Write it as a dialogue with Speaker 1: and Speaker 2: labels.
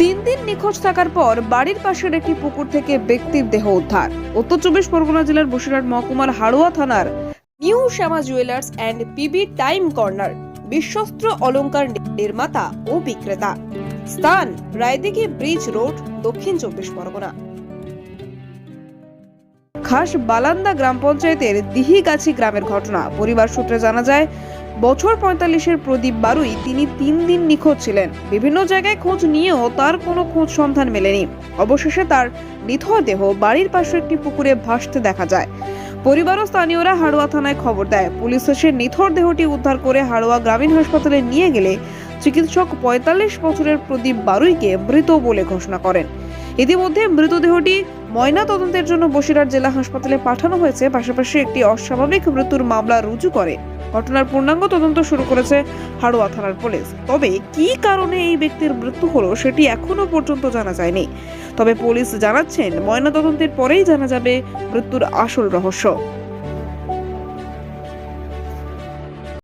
Speaker 1: তিন দিন নিখোঁজ থাকার পর বাড়ির পাশের একটি পুকুর থেকে ব্যক্তির দেহ উদ্ধার। উত্তর চব্বিশ পরগনা জেলার বসিরহাট মহকুমার হাড়োয়া থানার new Shyama jewellers and PB time corner বিশ্বস্ত অলংকার নির্মাতা ও বিক্রেতা। স্থান রায়দিঘি ব্রিজ রোড, দক্ষিণ চব্বিশ পরগনা। খাস বালান্দা গ্রাম পঞ্চায়েতের দিহিগাছি গ্রামের ঘটনা। পরিবার সূত্রে জানা যায় বছর পঁয়তাল্লিশের প্রদীপ বারুই তিনি তিন দিন নিখোঁজ ছিলেন। বিভিন্ন জায়গায় খোঁজ নিয়েও তার কোনো খোঁজ সন্ধান মেলেনি। অবশেষে তার নিথর দেহ বাড়ির পাশে একটি পুকুরে ভাসতে দেখা যায়। পরিবার ও স্থানীয়রা হাড়োয়া থানায় খবর দেয়। পুলিশ এসে নিথর দেহটি উদ্ধার করে হাড়োয়া গ্রামীণ হাসপাতালে নিয়ে গেলে চিকিৎসক পঁয়তাল্লিশ বছরের প্রদীপ বারুইকে মৃত বলে ঘোষণা করেন। ইতিমধ্যে মৃতদেহটি ময়না তদন্তের জন্য বসিরহাট জেলা হাসপাতালে পাঠানো হয়েছে। পাশাপাশি একটি অস্বাভাবিক মৃত্যুর মামলা রুজু করে। ঘটনার পূর্ণাঙ্গ তদন্ত শুরু করেছে হাড়োয়া থানার পুলিশ। তবে কি কারণে এই ব্যক্তির মৃত্যু হলো সেটি এখনও পর্যন্ত জানা যায়নি। তবে পুলিশ জানাচ্ছেন, ময়নাতদন্তের পরেই জানা যাবে মৃত্যুর আসল রহস্য।